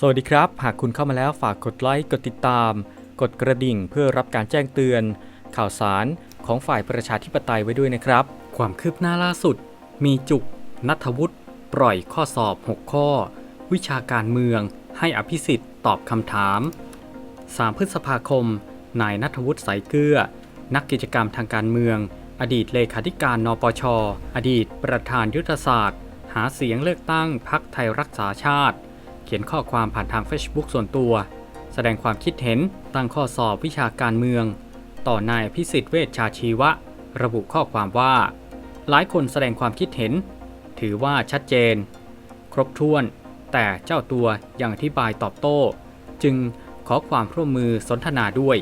สวัสดีครับ หากคุณเข้ามาแล้วฝากกดไลค์ กดติดตาม กดกระดิ่งเพื่อรับการแจ้งเตือน ข่าวสารของฝ่ายประชาธิปไตยไว้ด้วยนะครับ ความคืบหน้าล่าสุด มีจุก นัทวุฒิปล่อยข้อสอบ 6 ข้อ วิชาการเมือง ให้อภิสิทธิ์ตอบคำถาม 3 พฤษภาคม นายนัทวุฒิสายเกลือ นักกิจกรรมทางการเมือง อดีตเลขาธิการนปช อดีตประธานยุทธศาสตร์ หาเสียงเลือกตั้งพักไทยรักษาชาติ เขียนข้อความผ่านทาง Facebook ส่วนตัว แสดงความคิดเห็นตั้งข้อสอบวิชาการเมือง ต่อนายพิสิทธิ์เวชชาชีวะ ระบุข้อความว่า หลายคนแสดงความคิดเห็น ถือว่าชัดเจน ครบถ้วน แต่เจ้าตัวยังอธิบายตอบโต้ จึงขอความร่วมมือสนทนาด้วย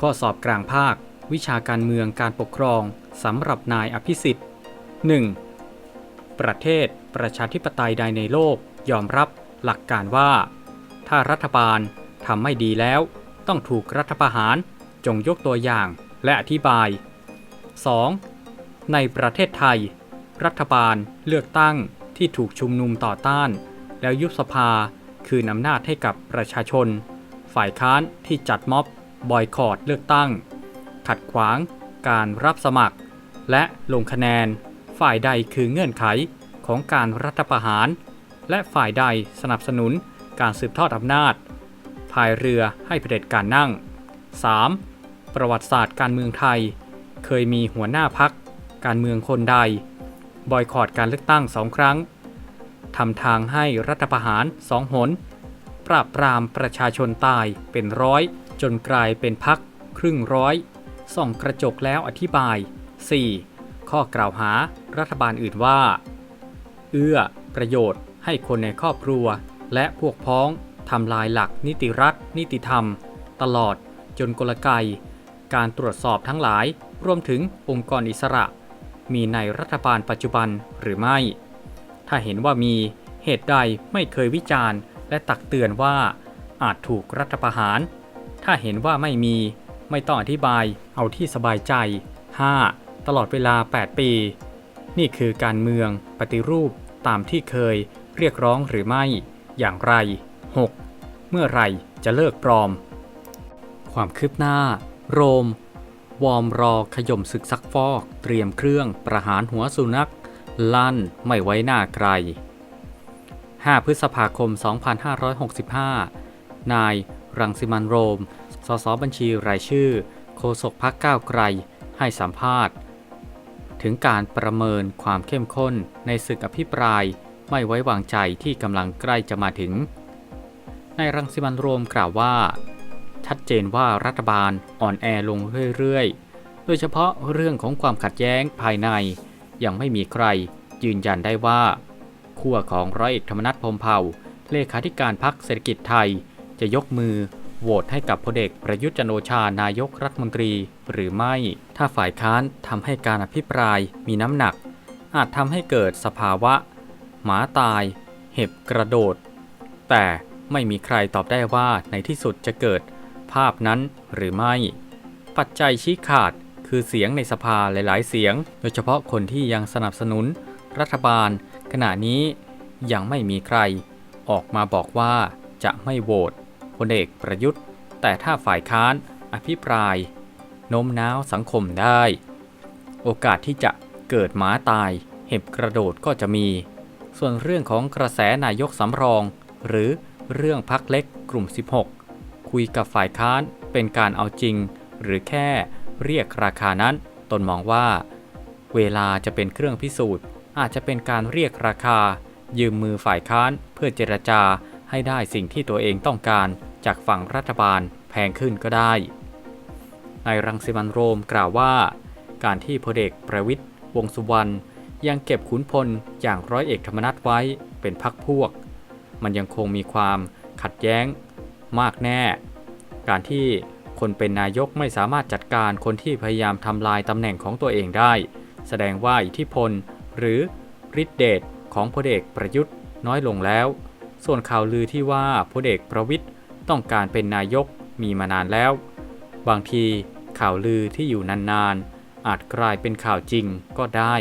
ข้อสอบกลางภาค วิชาการเมืองการปกครองสำหรับนายอภิสิทธิ์ 1. ประเทศประชาธิปไตยใดในโลกยอมรับ หลักการว่า ถ้ารัฐบาลทำไม่ดีแล้วต้องถูกรัฐประหารจงยกตัวอย่างและอธิบาย 2. ในประเทศไทย รัฐบาลเลือกตั้งที่ถูกชุมนุมต่อต้าน แล้วยุบสภาคืนอำนาจให้กับประชาชน ฝ่ายค้านที่จัดม็อบบอยคอรดเลือกตั้ง ขัดขวางการรับสมัคร และลงคะแนน ฝ่ายใดคือเงื่อนไขของการรัฐประหาร และฝ่ายใดสนับสนุนการสืบทอดอำนาจพายเรือให้เผด็จการนั่ง 3. ประวัติศาสตร์การเมืองไทย เคยมีหัวหน้าพักการเมืองคนใด บอยคอรดการเลือกตั้งสองครั้งทำทางให้รัฐประหารสองหน ปราบปรามประชาชนตายเป็นร้อย จนกลายเป็นพักครึ่งร้อย ส่องกระจกแล้วอธิบาย 4. ข้อกล่าวหารัฐบาลอื่นว่า เอื้อประโยชน์ ให้คนในครอบครัว และพวกพ้องทำลายหลักนิติรัฐ นิติธรรม ตลอดจนกลไก การตรวจสอบทั้งหลาย รวมถึงองค์กรอิสระ มีในรัฐบาลปัจจุบันหรือไม่ ถ้าเห็นว่ามีเหตุใดไม่เคยวิจารณ์ และตักเตือนว่าอาจถูกรัฐประหาร ถ้าเห็นว่าไม่มีไม่ต้องอธิบายเอาที่สบายใจ 5. ตลอดเวลา 8 ปี นี่คือการเมืองปฏิรูปตามที่เคย เรียกร้องหรือไม่ อย่างไร 6. เมื่อไรจะเลิกปลอม ความคืบหน้า โรม วอมรอขย่มศึกซักฟอก เตรียมเครื่องประหารหัวสุนัข ลั่นไม่ไว้หน้าไกล5พฤษภาคม 2565 นาย รังสิมันโรม สสบัญชีรายชื่อ โฆษกพักก้าวไกล ให้สัมภาษณ์ ถึงการประเมินความเข้มข้นในศึกอภิปราย ไม่ไว้วางใจที่กำลังใกล้จะมาถึงนายรังสิมันโรมกล่าวว่า ชัดเจนว่ารัฐบาลอ่อนแอลงเรื่อยๆ โดยเฉพาะเรื่องของความขัดแย้งภายใน ยังไม่มีใครยืนยันได้ว่าขั้วของร้อยเอกธรรมนัฐพมเผ่า เลขาธิการพรรคเศรษฐกิจไทย จะยกมือโหวตให้กับพลเอกประยุทธ์จันโอชานายกรัฐมนตรีหรือไม่ ถ้าฝ่ายค้านทำให้การอภิปรายมีน้ำหนัก อาจทำให้เกิดสภาวะ หมาตาย เห็บกระโดด แต่ไม่มีใครตอบได้ว่าในที่สุดจะเกิดภาพนั้นหรือไม่ ปัจจัยชี้ขาดคือเสียงในสภาหลาย ๆ เสียง โดยเฉพาะคนที่ยังสนับสนุน รัฐบาล ขณะนี้ยังไม่มีใคร ออกมาบอกว่าจะไม่โหวตพลเอกประยุทธ์ แต่ถ้าฝ่ายค้านอภิปรายโน้มน้าวสังคมได้ โอกาสที่จะเกิดหมาตาย เห็บกระโดดก็จะมี ส่วนเรื่องของกระแสนายกสำรอง หรือเรื่องพักเล็กกลุ่ม 16 คุยกับฝ่ายค้านเป็นการเอาจริง หรือแค่เรียกราคานั้น ตนมองว่า เวลาจะเป็นเครื่องพิสูจน์ อาจจะเป็นการเรียกราคา ยืมมือฝ่ายค้านเพื่อเจรจาให้ได้สิ่งที่ตัวเองต้องการจากฝั่งรัฐบาลแพงขึ้นก็ได้นายรังสิมันโรมกล่าวว่า การที่พลเอกประวิทย์วงษ์สุวรรณ ยังเก็บขุนพลอย่างร้อยเอกธรรมนัฐไว้เป็นพักพวก มันยังคงมีความขัดแย้งมากแน่ การที่คนเป็นนายกไม่สามารถจัดการคนที่พยายามทำลายตำแหน่งของตัวเองได้ แสดงว่าอิทธิพลหรือฤทธิเดชของพลเอกประยุทธ์น้อยลงแล้ว ส่วนข่าวลือที่ว่าพลเอกประวิทย์ต้องการเป็นนายกมีมานานแล้ว บางทีข่าวลือที่อยู่นานๆอาจกลายเป็นข่าวจริงก็ได้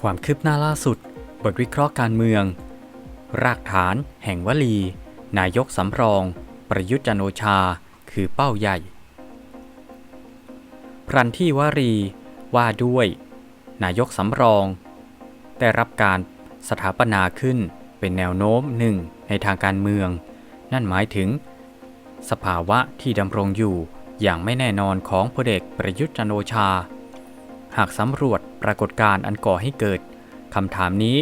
ความคืบหน้าล่าสุด บทวิเคราะห์การเมือง รากฐาน แห่งวลี นายกสำรอง ประยุทธ์จันโอชา คือเป้าใหญ่ พรันที่วรี ว่าด้วย นายกสำรอง ได้รับการสถาปนาขึ้นเป็นแนวโน้มหนึ่งในทางการเมือง นั่นหมายถึง สภาวะที่ดำรงอยู่อย่างไม่แน่นอนของพลเอกประยุทธ์จันโอชา หากสำรวจ ปรากฏการณ์อันก่อให้เกิดคำถามนี้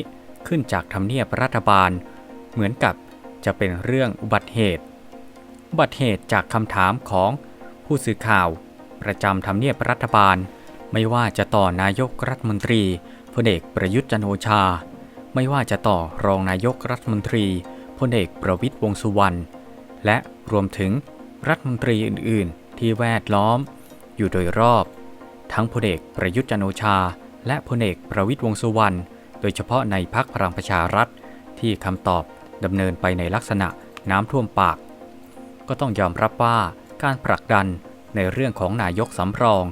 ขึ้นจากทำเนียบรัฐบาล เหมือนกับจะเป็นเรื่องอุบัติเหตุ อุบัติเหตุจากคำถามของผู้สื่อข่าว ประจำทำเนียบรัฐบาล ไม่ว่าจะต่อนายกรัฐมนตรีพลเอกประยุทธ์จันโอชา ไม่ว่าจะต่อรองนายกรัฐมนตรีพลเอกประวิตรวงษ์สุวรรณและรวมถึงรัฐมนตรีอื่น ๆ ที่แวดล้อม อยู่โดยรอบ ทั้งพลเอกประยุทธ์จันโอชา และพลเอกประวิตรวงสุวรรณโดยเฉพาะในพักพลังประชารัฐ ที่คำตอบดำเนินไปในลักษณะน้ำท่วมปาก ก็ต้องยอมรับว่าการผลักดันในเรื่องของนายกสำรอง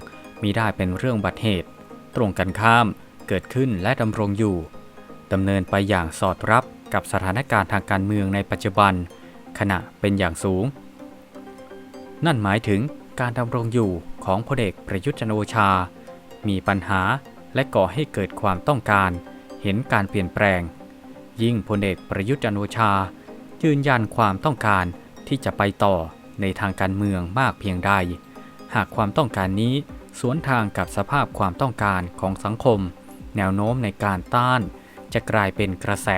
มีได้เป็นเรื่องบัติเหตุ ตรงกันข้ามเกิดขึ้นและดำรงอยู่ดำเนินไปอย่างสอดรับกับสถานการณ์ทางการเมืองในปัจจุบัน ขณะเป็นอย่างสูง นั่นหมายถึงการดำรงอยู่ของพลเอกประยุทธ์จันโอชา มีปัญหา และก่อให้เกิดความต้องการ เห็นการเปลี่ยนแปลง ยิ่งพลเอกประยุทธ์จันโอชา ยืนยันความต้องการที่จะไปต่อในทางการเมืองมากเพียงใด หากความต้องการนี้สวนทางกับสภาพความต้องการของสังคม แนวโน้มในการต้าน จะกลายเป็นกระแส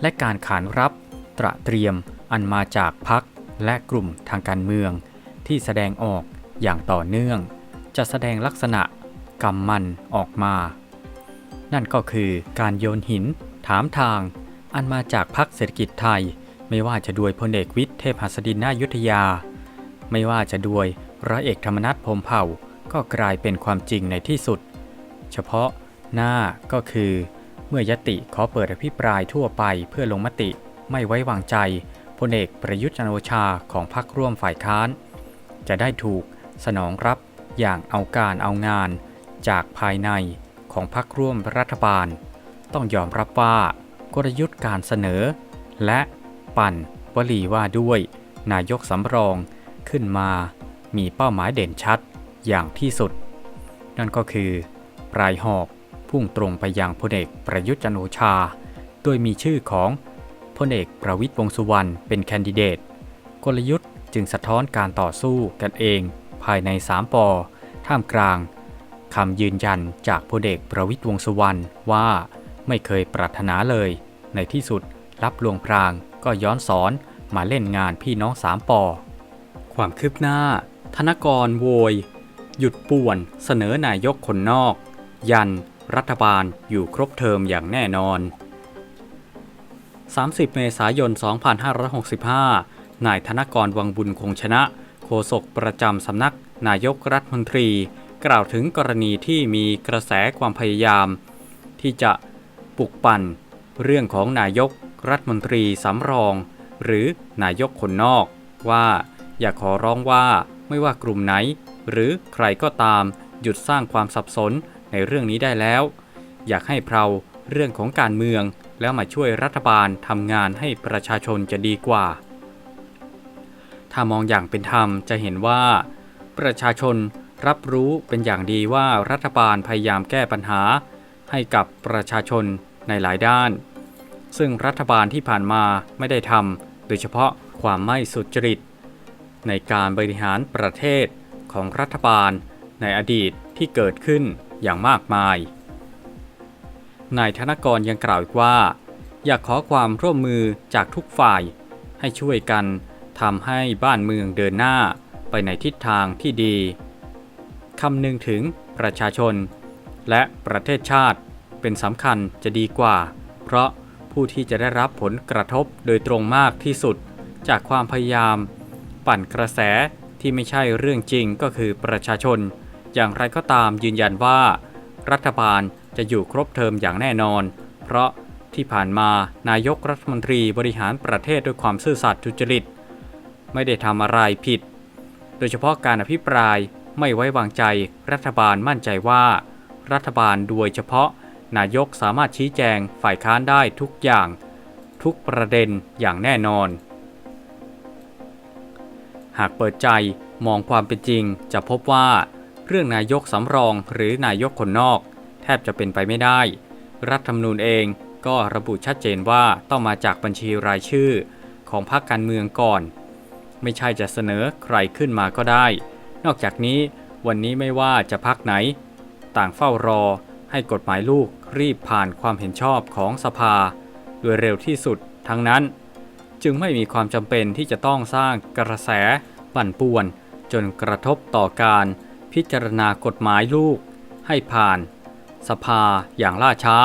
และการขานรับ ตระเตรียมอันมาจากพักและกลุ่มทางการเมือง ที่แสดงออกอย่างต่อเนื่อง จะแสดงลักษณะ กำมันออกมา นั่นก็คือการโยนหิน ถามทาง อันมาจากพักเศรษฐกิจไทย ไม่ว่าจะด้วยพลเอกวิทย์เทพหัสดินนายุทธยา ไม่ว่าจะด้วยร้อยเอกธรรมนัฐพรมเผ่าก็กลายเป็นความจริงในที่สุด เฉพาะหน้าก็คือ เมื่อยติขอเปิดอภิปรายทั่วไปเพื่อลงมติไม่ไว้วางใจพลเอกประยุทธ์จันโอชาของพรรคร่วมฝ่ายค้าน จะได้ถูกสนองรับอย่างเอาการเอางาน จากภายในของพรรคร่วมรัฐบาล ต้องยอมรับว่ากลยุทธ์การเสนอ และปั่นวลีว่าด้วย นายกสำรองขึ้นมา มีเป้าหมายเด่นชัดอย่างที่สุด นั่นก็คือปลายหอกพุ่งตรงไปยังพลเอกประยุทธ์จันโอชา โดยมีชื่อของพลเอกประวิตรวงสุวรรณเป็นแคนดิเดต กลยุทธ์จึงสะท้อนการต่อสู้กันเองภายใน 3ปอท่ามกลาง คำยืนยันจากพลเอกประวิตรวงสุวรรณว่าไม่เคยปรารถนาเลย ในที่สุดรับลวงพรางก็ย้อนสอนมาเล่นงานพี่น้องสามปอ ความคืบหน้า ธนกรโวย หยุดป่วนเสนอนายกคนนอก ยัน รัฐบาลอยู่ครบเทอมอย่างแน่นอน 30 เมษายน 2565 นายธนกรวังบุญคงชนะ โฆษกประจำสำนักนายกรัฐมนตรี กล่าวถึงกรณีที่มีกระแสความพยายาม ที่จะปลุกปั่นเรื่องของนายกรัฐมนตรีสำรอง หรือนายกคนนอก ว่าอยากขอร้องว่าไม่ว่ากลุ่มไหน หรือใครก็ตามหยุดสร้างความสับสนในเรื่องนี้ได้แล้ว อยากให้เราเรื่องของการเมืองแล้วมาช่วยรัฐบาลทำงานให้ประชาชนจะดีกว่า ถ้ามองอย่างเป็นธรรมจะเห็นว่า ประชาชน รับรู้เป็นอย่างดีว่ารัฐบาลพยายามแก้ปัญหา ให้กับประชาชนในหลายด้าน ซึ่งรัฐบาลที่ผ่านมาไม่ได้ทำโดยเฉพาะความไม่สุจริต ในการบริหารประเทศของรัฐบาลในอดีตที่เกิดขึ้นอย่างมากมาย นายธนกรยังกล่าวอีกว่า อยากขอความร่วมมือจากทุกฝ่าย ให้ช่วยกันทำให้บ้านเมืองเดินหน้าไปในทิศทางที่ดี คำนึงถึงประชาชน และประเทศชาติเป็นสำคัญจะดีกว่า เพราะผู้ที่จะได้รับผลกระทบโดยตรงมากที่สุด จากความพยายาม ปั่นกระแสที่ไม่ใช่เรื่องจริงก็คือประชาชน อย่างไรก็ตามยืนยันว่า รัฐบาลจะอยู่ครบเทอมอย่างแน่นอน เพราะที่ผ่านมานายกรัฐมนตรีบริหารประเทศด้วยความซื่อสัตย์ทุจริต ไม่ได้ทำอะไรผิด โดยเฉพาะการอภิปราย ไม่ไว้วางใจ รัฐบาลมั่นใจว่า รัฐบาลโดยเฉพาะ นายกสามารถชี้แจงฝ่ายค้านได้ทุกอย่าง ทุกประเด็นอย่างแน่นอน หากเปิดใจมองความเป็นจริงจะพบว่า เรื่องนายกสำรองหรือนายกคนนอก แทบจะเป็นไปไม่ได้ รัฐธรรมนูญเองก็ระบุชัดเจนว่าต้องมาจากบัญชีรายชื่อของพรรคการเมืองก่อน ไม่ใช่จะเสนอใครขึ้นมาก็ได้ นอกจากนี้วันนี้ไม่ว่าจะพักไหน ต่างเฝ้ารอให้กฎหมายลูกรีบผ่านความเห็นชอบของสภา โดยเร็วที่สุดทั้งนั้น จึงไม่มีความจำเป็นที่จะต้องสร้างกระแสปั่นป่วน จนกระทบต่อการพิจารณากฎหมายลูก ให้ผ่าน สภาอย่างล่าช้า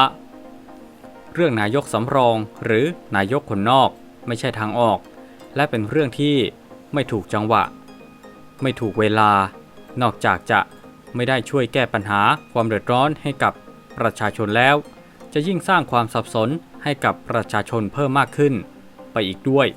เรื่องนายกสำรองหรือนายกคนนอกไม่ใช่ทางออก และเป็นเรื่องที่ไม่ถูกจังหวะ ไม่ถูกเวลา นอกจากจะไม่ได้ช่วยแก้ปัญหาความเดือดร้อนให้กับประชาชนแล้ว จะยิ่งสร้างความสับสนให้กับประชาชนเพิ่มมากขึ้น ไปอีกด้วย